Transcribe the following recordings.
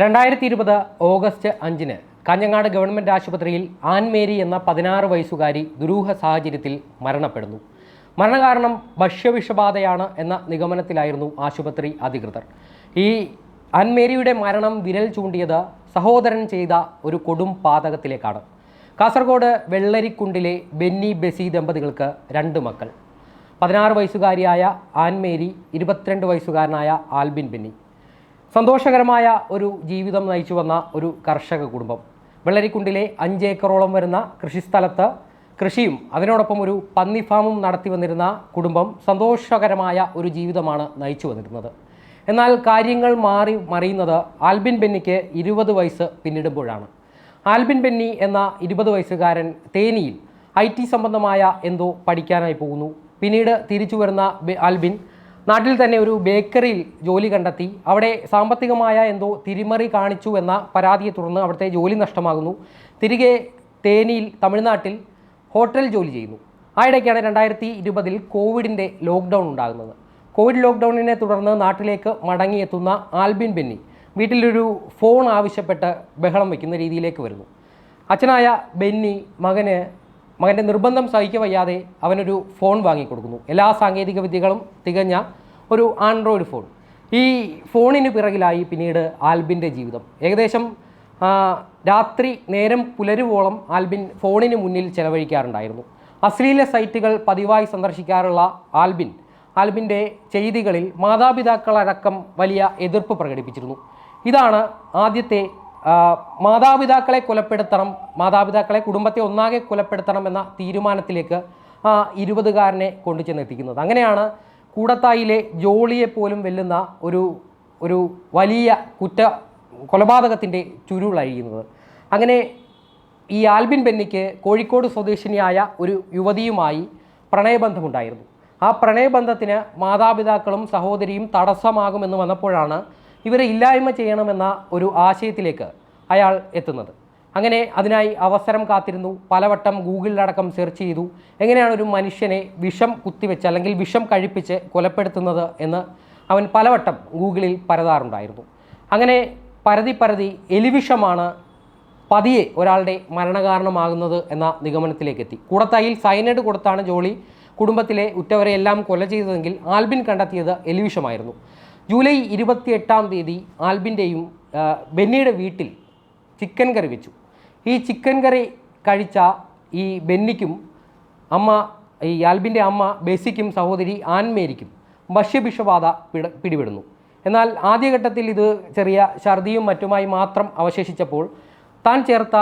രണ്ടായിരത്തി ഇരുപത് ഓഗസ്റ്റ് അഞ്ചിന് കാഞ്ഞങ്ങാട് ഗവൺമെന്റ് ആശുപത്രിയിൽ ആൻമേരി എന്ന പതിനാറ് വയസ്സുകാരി ദുരൂഹ സാഹചര്യത്തിൽ മരണപ്പെടുന്നു. മരണകാരണം ഭക്ഷ്യവിഷബാധയാണ് എന്ന നിഗമനത്തിലായിരുന്നു ആശുപത്രി അധികൃതർ. ഈ ആൻമേരിയുടെ മരണം വിരൽ ചൂണ്ടിയത് സഹോദരൻ ചെയ്ത ഒരു കൊടും പാതകത്തിലേക്കാണ്. കാസർഗോഡ് വെള്ളരിക്കുണ്ടിലെ ബെന്നി ബെസി ദമ്പതികൾക്ക് രണ്ട് മക്കൾ. പതിനാറ് വയസ്സുകാരിയായ ആൻമേരി ഇരുപത്തിരണ്ട് വയസ്സുകാരനായ ആൽബിൻ ബെന്നി. സന്തോഷകരമായ ഒരു ജീവിതം നയിച്ചു വന്ന ഒരു കർഷക കുടുംബം. വെള്ളരിക്കുണ്ടിലെ അഞ്ചേക്കറോളം വരുന്ന കൃഷിസ്ഥലത്ത് കൃഷിയും അതിനോടൊപ്പം ഒരു പന്നി ഫാമും നടത്തി വന്നിരുന്ന കുടുംബം സന്തോഷകരമായ ഒരു ജീവിതമാണ് നയിച്ചു വന്നിരുന്നത്. എന്നാൽ കാര്യങ്ങൾ മാറി മറിയുന്നത് ആൽബിൻ ബെന്നിക്ക് ഇരുപത് വയസ്സ് പിന്നിടുമ്പോഴാണ്. ആൽബിൻ ബെന്നി എന്ന ഇരുപത് വയസ്സുകാരൻ തേനിയിൽ ഐ ടി സംബന്ധമായ എന്തോ പഠിക്കാനായി പോകുന്നു. പിന്നീട് തിരിച്ചു വരുന്ന ആൽബിൻ നാട്ടിൽ തന്നെ ഒരു ബേക്കറിയിൽ ജോലി കണ്ടെത്തി. അവിടെ സാമ്പത്തികമായ എന്തോ തിരിമറി കാണിച്ചു എന്ന പരാതിയെ തുടർന്ന് അവിടുത്തെ ജോലി നഷ്ടമാകുന്നു. തിരികെ തേനിയിൽ തമിഴ്നാട്ടിൽ ഹോട്ടൽ ജോലി ചെയ്യുന്നു. ആ ഇടയ്ക്കാണ് രണ്ടായിരത്തി ഇരുപതിൽ കോവിഡിന്റെ ലോക്ക്ഡൗൺ ഉണ്ടാകുന്നത്. കോവിഡ് ലോക്ക്ഡൗണിനെ തുടർന്ന് നാട്ടിലേക്ക് മടങ്ങിയെത്തുന്ന ആൽബിൻ ബെന്നി വീട്ടിലൊരു ഫോൺ ആവശ്യപ്പെട്ട് ബഹളം വയ്ക്കുന്ന രീതിയിലേക്ക് വരുന്നു. അച്ഛനായ ബെന്നി മകന് മകന്റെ നിർബന്ധം സഹിക്കവയ്യാതെ വയ്യാതെ അവനൊരു ഫോൺ വാങ്ങിക്കൊടുക്കുന്നു. എല്ലാ സാങ്കേതിക വിദ്യകളും തികഞ്ഞ ഒരു ആൻഡ്രോയിഡ് ഫോൺ. ഈ ഫോണിന് പിറകിലായി പിന്നീട് ആൽബിന്റെ ജീവിതം. ഏകദേശം രാത്രി നേരം പുലരുവോളം ആൽബിൻ ഫോണിന് മുന്നിൽ ചെലവഴിക്കാറുണ്ടായിരുന്നു. അശ്ലീല സൈറ്റുകൾ പതിവായി സന്ദർശിക്കാറുള്ള ആൽബിൻ ആൽബിന്റെ ചെയ്തികളിൽ മാതാപിതാക്കളടക്കം വലിയ എതിർപ്പ് പ്രകടിപ്പിച്ചിരുന്നു. ഇതാണ് ആദ്യത്തെ മാതാപിതാക്കളെ കൊലപ്പെടുത്തണം മാതാപിതാക്കളെ കുടുംബത്തെ ഒന്നാകെ കൊലപ്പെടുത്തണം എന്ന തീരുമാനത്തിലേക്ക് ആ ഇരുപതുകാരനെ കൊണ്ടു ചെന്നെത്തിക്കുന്നത്. അങ്ങനെയാണ് കൂടത്തായിലെ ജോളിയെ പോലും വെല്ലുന്ന ഒരു ഒരു വലിയ കുറ്റ കൊലപാതകത്തിന്റെ ചുരുളഴിയുന്നത്. അങ്ങനെ ഈ ആൽബിൻ ബെന്നിക്ക് കോഴിക്കോട് സ്വദേശിനിയായ ഒരു യുവതിയുമായി പ്രണയബന്ധമുണ്ടായിരുന്നു. ആ പ്രണയബന്ധത്തിന് മാതാപിതാക്കളും സഹോദരിയും തടസ്സമാകുമെന്ന് വന്നപ്പോഴാണ് ഇവരെ ഇല്ലായ്മ ചെയ്യണമെന്ന ഒരു ആശയത്തിലേക്ക് അയാൾ എത്തുന്നത്. അങ്ങനെ അതിനായി അവസരം കാത്തിരുന്നു. പലവട്ടം ഗൂഗിളിലടക്കം സെർച്ച് ചെയ്തു. എങ്ങനെയാണ് ഒരു മനുഷ്യനെ വിഷം കുത്തിവെച്ച് അല്ലെങ്കിൽ വിഷം കഴിപ്പിച്ച് കൊലപ്പെടുത്തുന്നത് എന്ന് അവൻ പലവട്ടം ഗൂഗിളിൽ പരതാറുണ്ടായിരുന്നു. അങ്ങനെ പരതി പരതി എലിവിഷമാണ് പതിയെ ഒരാളുടെ മരണകാരണമാകുന്നത് എന്ന നിഗമനത്തിലേക്ക് എത്തി കൂടത്തായിൽ സൈനൈഡ് കൊടുത്താണ് ജോളി. കുടുംബത്തിലെ ഉറ്റവരെ എല്ലാം കൊല ചെയ്തതെങ്കിൽ ആൽബിൻ കണ്ടെത്തിയത് എലിവിഷമായിരുന്നു. ജൂലൈ ഇരുപത്തിയെട്ടാം തീയതി ആൽബിന്റെയും ബെന്നിയുടെ വീട്ടിൽ ചിക്കൻ കറി വെച്ചു. ഈ ചിക്കൻ കറി കഴിച്ച ഈ ബെന്നിക്കും അമ്മ ഈ ആൽബിന്റെ അമ്മ ബേസിക്കും സഹോദരി ആൻമേരിക്കും ഭക്ഷ്യഭിഷബാധ പിട പിടിപെടുന്നു. എന്നാൽ ആദ്യഘട്ടത്തിൽ ഇത് ചെറിയ ഛർദിയും മറ്റുമായി മാത്രം അവശേഷിച്ചപ്പോൾ താൻ ചേർത്ത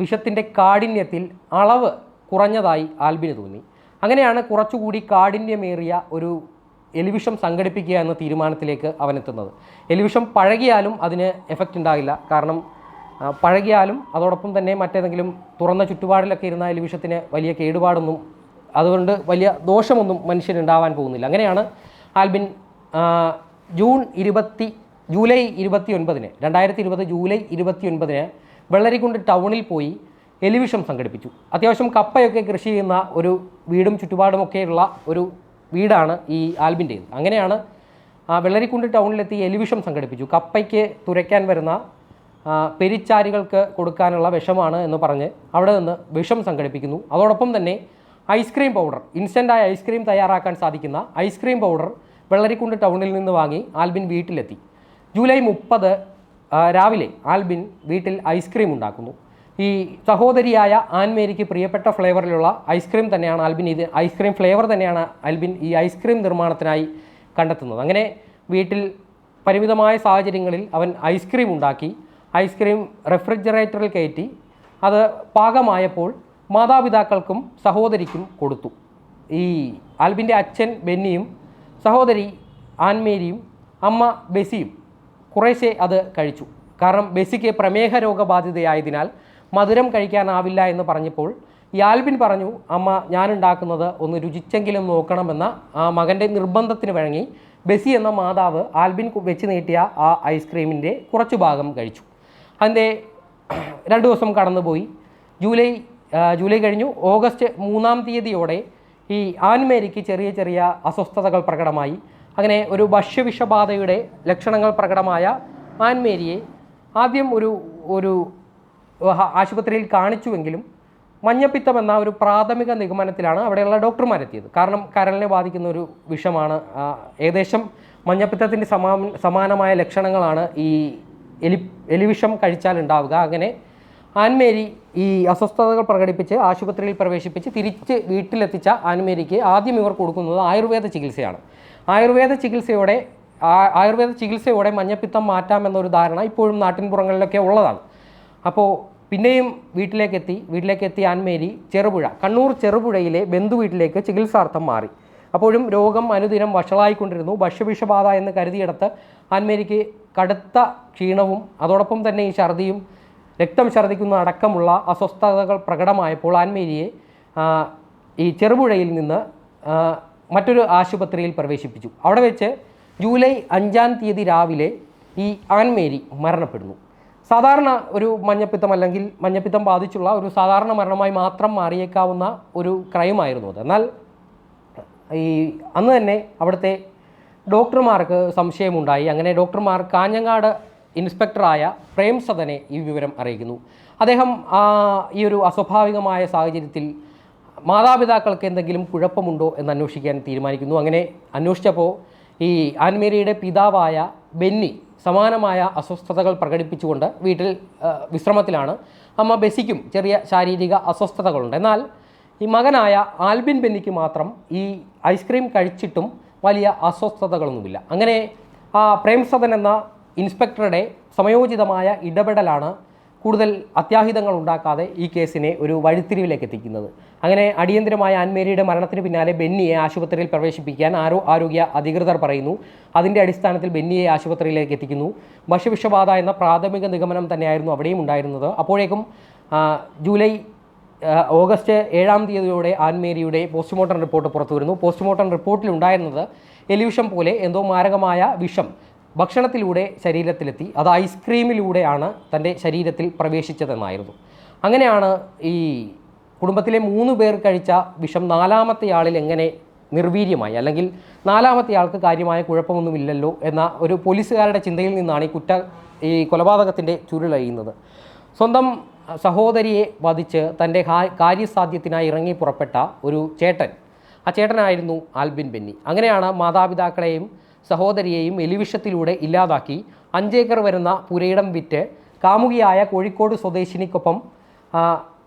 വിഷത്തിന്റെ കാഠിന്യത്തിൽ അളവ് കുറഞ്ഞതായി ആൽബിന് തോന്നി. അങ്ങനെയാണ് കുറച്ചുകൂടി കാഠിന്യമേറിയ ഒരു എലിവിഷം സംഘടിപ്പിക്കുക എന്ന തീരുമാനത്തിലേക്ക് അവൻ എത്തുന്നത് എലിവിഷം പഴകിയാലും അതിന് എഫക്റ്റ് ഉണ്ടാകില്ല. കാരണം പഴകിയാലും അതോടൊപ്പം തന്നെ മറ്റേതെങ്കിലും തുറന്ന ചുറ്റുപാടിലൊക്കെ ഇരുന്ന എലിവിഷത്തിന് വലിയ കേടുപാടൊന്നും അതുകൊണ്ട് വലിയ ദോഷമൊന്നും മനുഷ്യനുണ്ടാവാൻ പോകുന്നില്ല. അങ്ങനെയാണ് ആൽബിൻ ജൂൺ ഇരുപത്തി ജൂലൈ ഇരുപത്തി ഒൻപതിന് രണ്ടായിരത്തി ഇരുപത് ജൂലൈ ഇരുപത്തി ഒൻപതിന് വെള്ളരിക്കുണ്ട് ടൗണിൽ പോയി എലിവിഷം സംഘടിപ്പിച്ചു. അത്യാവശ്യം കപ്പയൊക്കെ കൃഷി ചെയ്യുന്ന ഒരു വീടും ചുറ്റുപാടുമൊക്കെയുള്ള ഒരു വീടാണ് ഈ ആൽബിന്റേത് അങ്ങനെയാണ് വെള്ളരിക്കുണ്ട് ടൗണിലെത്തി എലിവിഷം സംഘടിപ്പിച്ചു. കപ്പയ്ക്ക് തുരയ്ക്കാൻ വരുന്ന പെരിച്ചാരികൾക്ക് കൊടുക്കാനുള്ള വിഷമാണ് എന്ന് പറഞ്ഞ് അവിടെ നിന്ന് വിഷം സംഘടിപ്പിക്കുന്നു. അതോടൊപ്പം തന്നെ ഐസ്ക്രീം പൗഡർ ഇൻസ്റ്റന്റായ ഐസ്ക്രീം തയ്യാറാക്കാൻ സാധിക്കുന്ന ഐസ്ക്രീം പൗഡർ വെള്ളരിക്കുണ്ട് ടൗണിൽ നിന്ന് വാങ്ങി ആൽബിൻ വീട്ടിലെത്തി. ജൂലൈ മുപ്പത് രാവിലെ ആൽബിൻ വീട്ടിൽ ഐസ്ക്രീം ഉണ്ടാക്കുന്നു. ഈ സഹോദരിയായ ആൻമേരിക്ക് പ്രിയപ്പെട്ട ഫ്ലേവറിലുള്ള ഐസ്ക്രീം തന്നെയാണ് ആൽബിൻ. ഇത് ഐസ്ക്രീം ഫ്ലേവർ തന്നെയാണ് ആൽബിൻ ഈ ഐസ്ക്രീം നിർമ്മാണത്തിനായി കണ്ടെത്തുന്നത്. അങ്ങനെ വീട്ടിൽ പരിമിതമായ സാഹചര്യങ്ങളിൽ അവൻ ഐസ്ക്രീം ഉണ്ടാക്കി ഐസ്ക്രീം റെഫ്രിജറേറ്ററിൽ കയറ്റി അത് പാകമായപ്പോൾ മാതാപിതാക്കൾക്കും സഹോദരിക്കും കൊടുത്തു. ഈ ആൽബിന്റെ അച്ഛൻ ബെന്നിയും സഹോദരി ആൻമേരിയും അമ്മ ബെസിയും കുറേശ്ശെ അത് കഴിച്ചു. കാരണം ബെസിക്ക് പ്രമേഹ രോഗബാധിതയായതിനാൽ മധുരം കഴിക്കാനാവില്ല എന്ന് പറഞ്ഞപ്പോൾ യാൽബിൻ പറഞ്ഞു അമ്മ ഞാനുണ്ടാക്കുന്നത് ഒന്ന് രുചിച്ചെങ്കിലും നോക്കണമെന്ന ആ മകന്റെ നിർബന്ധത്തിന് വഴങ്ങി ബെസി എന്ന മാതാവ് ആൽബിൻ വെച്ച് നീട്ടിയ ആ ഐസ്ക്രീമിന്റെ കുറച്ചു ഭാഗം കഴിച്ചു. അതിന്റെ രണ്ട് ദിവസം കടന്നുപോയി. ജൂലൈ ജൂലൈ കഴിഞ്ഞു. ഓഗസ്റ്റ് മൂന്നാം തീയതിയോടെ ഈ ആൻമേരിക്ക് ചെറിയ ചെറിയ അസ്വസ്ഥതകൾ പ്രകടമായി. അങ്ങനെ ഒരു ഭക്ഷ്യവിഷബാധയുടെ ലക്ഷണങ്ങൾ പ്രകടമായ ആൻമേരിയെ ആദ്യം ഒരു ഒരു ആശുപത്രിയിൽ കാണിച്ചുവെങ്കിലും മഞ്ഞപ്പിത്തം എന്ന ഒരു പ്രാഥമിക നിഗമനത്തിലാണ് അവിടെയുള്ള ഡോക്ടർമാരെത്തിയത്. കാരണം കരളിനെ ബാധിക്കുന്ന ഒരു വിഷമാണ് ഏകദേശം മഞ്ഞപ്പിത്തത്തിന്റെ സമാ സമാനമായ ലക്ഷണങ്ങളാണ് ഈ എലി എലിവിഷം കഴിച്ചാൽ ഉണ്ടാവുക അങ്ങനെ ആൻമേരി ഈ അസ്വസ്ഥതകൾ പ്രകടിപ്പിച്ച് ആശുപത്രിയിൽ പ്രവേശിപ്പിച്ച് തിരിച്ച് വീട്ടിലെത്തിച്ച ആൻമേരിക്ക് ആദ്യം ഇവർ കൊടുക്കുന്നത് ആയുർവേദ ചികിത്സയാണ്. ആയുർവേദ ചികിത്സയോടെ ആയുർവേദ ചികിത്സയോടെ മഞ്ഞപ്പിത്തം മാറ്റാമെന്നൊരു ധാരണ ഇപ്പോഴും നാട്ടിൻപുറങ്ങളിലൊക്കെ ഉള്ളതാണ്. അപ്പോൾ പിന്നെയും വീട്ടിലേക്ക് എത്തി വീട്ടിലേക്ക് എത്തി ആൻമേരി ചെറുപുഴ കണ്ണൂർ ചെറുപുഴയിലെ ബന്ധു വീട്ടിലേക്ക് ചികിത്സാർത്ഥം മാറി. അപ്പോഴും രോഗം അനുദിനം വഷളായിക്കൊണ്ടിരുന്നു. ഭക്ഷ്യവിഷബാധ എന്ന് കരുതിയെടുത്ത് ആൻമേരിക്ക് കടുത്ത ക്ഷീണവും അതോടൊപ്പം തന്നെ ഈ ഛർദിയും രക്തം ഛർദിക്കുന്ന അടക്കമുള്ള അസ്വസ്ഥതകൾ പ്രകടമായപ്പോൾ ആൻമേരിയെ ഈ ചെറുപുഴയിൽ നിന്ന് മറ്റൊരു ആശുപത്രിയിൽ പ്രവേശിപ്പിച്ചു. അവിടെ വെച്ച് ജൂലൈ അഞ്ചാം തീയതി രാവിലെ ഈ ആൻമേരി മരണപ്പെടുന്നു. സാധാരണ ഒരു മഞ്ഞപ്പിത്തം അല്ലെങ്കിൽ മഞ്ഞപ്പിത്തം ബാധിച്ചുള്ള ഒരു സാധാരണ മരണമായി മാത്രം മാറിയേക്കാവുന്ന ഒരു ക്രൈമായിരുന്നു അത്. എന്നാൽ ഈ അന്ന് തന്നെ അവിടുത്തെ ഡോക്ടർമാർക്ക് സംശയമുണ്ടായി. അങ്ങനെ ഡോക്ടർമാർ കാഞ്ഞങ്ങാട് ഇൻസ്പെക്ടറായ പ്രേം സദനെ ഈ വിവരം അറിയിക്കുന്നു. അദ്ദേഹം ഈ ഒരു അസ്വാഭാവികമായ സാഹചര്യത്തിൽ മാതാപിതാക്കൾക്ക് എന്തെങ്കിലും കുഴപ്പമുണ്ടോ എന്ന് അന്വേഷിക്കാൻ തീരുമാനിക്കുന്നു. അങ്ങനെ അന്വേഷിച്ചപ്പോൾ ഈ ആൻമേരിയുടെ പിതാവായ ബെന്നി സമാനമായ അസ്വസ്ഥതകൾ പ്രകടിപ്പിച്ചുകൊണ്ട് വീട്ടിൽ വിശ്രമത്തിലാണ്. അമ്മ ബെസിക്കും ചെറിയ ശാരീരിക അസ്വസ്ഥതകളുണ്ട്. എന്നാൽ ഈ മകനായ ആൽബിൻ ബെന്നിക്ക് മാത്രം ഈ ഐസ്ക്രീം കഴിച്ചിട്ടും വലിയ അസ്വസ്ഥതകളൊന്നുമില്ല. അങ്ങനെ ആ പ്രേംസദൻ എന്ന ഇൻസ്പെക്ടറുടെ സമയോചിതമായ ഇടപെടലാണ് കൂടുതൽ അത്യാഹിതങ്ങൾ ഉണ്ടാക്കാതെ ഈ കേസിനെ ഒരു വഴിത്തിരിവിലേക്ക് എത്തിക്കുന്നത്. അങ്ങനെ അടിയന്തരമായ ആൻമേരിയുടെ മരണത്തിന് പിന്നാലെ ബെന്നിയെ ആശുപത്രിയിൽ പ്രവേശിപ്പിക്കാൻ ആരോ ആരോഗ്യ അധികൃതർ പറയുന്നു. അതിന്റെ അടിസ്ഥാനത്തിൽ ബെന്നിയെ ആശുപത്രിയിലേക്ക് എത്തിക്കുന്നു. ഭക്ഷ്യവിഷബാധ എന്ന പ്രാഥമിക നിഗമനം തന്നെയായിരുന്നു അവിടെയും ഉണ്ടായിരുന്നത്. അപ്പോഴേക്കും ജൂലൈ ഓഗസ്റ്റ് ഏഴാം തീയതിയോടെ ആൻമേരിയുടെ പോസ്റ്റ്മോർട്ടം റിപ്പോർട്ട് പുറത്തു വരുന്നു പോസ്റ്റ്മോർട്ടം റിപ്പോർട്ടിൽ ഉണ്ടായിരുന്നത് എലിവിഷം പോലെ എന്തോ മാരകമായ വിഷം ഭക്ഷണത്തിലൂടെ ശരീരത്തിലെത്തി അത് ഐസ്ക്രീമിലൂടെയാണ് തന്റെ ശരീരത്തിൽ പ്രവേശിച്ചതെന്നായിരുന്നു. അങ്ങനെയാണ് ഈ കുടുംബത്തിലെ മൂന്ന് പേർ കഴിച്ച വിഷം നാലാമത്തെ ആളിൽ എങ്ങനെ നിർവീര്യമായി? അല്ലെങ്കിൽ നാലാമത്തെ ആൾക്ക് കാര്യമായ കുഴപ്പമൊന്നുമില്ലല്ലോ എന്ന ഒരു പോലീസുകാരുടെ ചിന്തയിൽ നിന്നാണ് ഈ കുറ്റ ഈ കൊലപാതകത്തിന്റെ ചുരുളഴിയുന്നത്. സ്വന്തം സഹോദരിയെ വധിച്ച് തന്റെ കാര്യസാധ്യത്തിനായി ഇറങ്ങി പുറപ്പെട്ട ഒരു ചേട്ടൻ. ആ ചേട്ടനായിരുന്നു ആൽബിൻ ബെന്നി. അങ്ങനെയാണ് മാതാപിതാക്കളെയും സഹോദരിയെയും എലിവിഷത്തിലൂടെ ഇല്ലാതാക്കി. അഞ്ചേക്കർ വരുന്ന പുരയിടം വിറ്റ് കാമുകിയായ കോഴിക്കോട് സ്വദേശിനിക്കൊപ്പം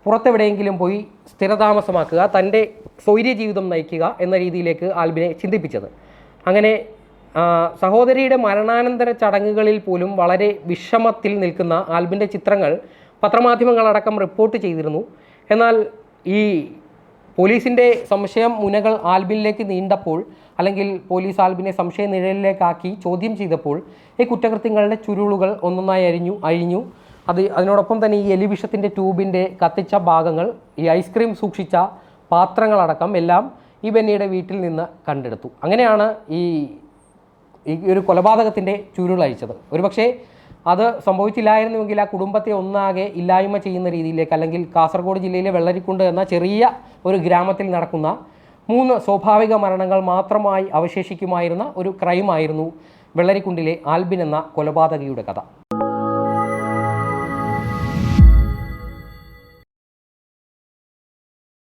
പുറത്തെവിടെയെങ്കിലും പോയി സ്ഥിരതാമസമാക്കുക തന്റെ സ്വൈര്യ ജീവിതം നയിക്കുക എന്ന രീതിയിലേക്ക് ആൽബിനെ ചിന്തിപ്പിച്ചത്. അങ്ങനെ സഹോദരിയുടെ മരണാനന്തര ചടങ്ങുകളിൽ പോലും വളരെ വിഷമത്തിൽ നിൽക്കുന്ന ആൽബിന്റെ ചിത്രങ്ങൾ പത്രമാധ്യമങ്ങളടക്കം റിപ്പോർട്ട് ചെയ്തിരുന്നു. എന്നാൽ ഈ പോലീസിന്റെ സംശയം മുനകൾ ആൽബിനിലേക്ക് നീണ്ടപ്പോൾ അല്ലെങ്കിൽ പോലീസ് ആൽബിനെ സംശയ നിഴലിലേക്കാക്കി ചോദ്യം ചെയ്തപ്പോൾ ഈ കുറ്റകൃത്യങ്ങളുടെ ചുരുളുകൾ ഒന്നൊന്നായി അരിഞ്ഞു അഴിഞ്ഞു. അത് അതിനോടൊപ്പം തന്നെ ഈ എലിവിഷത്തിന്റെ ട്യൂബിന്റെ കത്തിച്ച ഭാഗങ്ങൾ ഈ ഐസ്ക്രീം സൂക്ഷിച്ച പാത്രങ്ങളടക്കം എല്ലാം ഈ ബെന്നിയുടെ വീട്ടിൽ നിന്ന് കണ്ടെടുത്തു. അങ്ങനെയാണ് ഈ ഈ ഒരു കൊലപാതകത്തിന്റെ ചുരുളഴിച്ചത് ഒരുപക്ഷേ അത് സംഭവിച്ചില്ലായിരുന്നുവെങ്കിൽ ആ കുടുംബത്തെ ഒന്നാകെ ഇല്ലായ്മ ചെയ്യുന്ന രീതിയിലേക്ക് അല്ലെങ്കിൽ കാസർഗോഡ് ജില്ലയിലെ വെള്ളരിക്കുണ്ട് എന്ന ചെറിയ ഒരു ഗ്രാമത്തിൽ നടക്കുന്ന മൂന്ന് സ്വാഭാവിക മരണങ്ങൾ മാത്രമായി അവശേഷിക്കുമായിരുന്ന ഒരു ക്രൈമായിരുന്നു വെള്ളരിക്കുണ്ടിലെ ആൽബിൻ എന്ന കൊലപാതകയുടെ കഥ.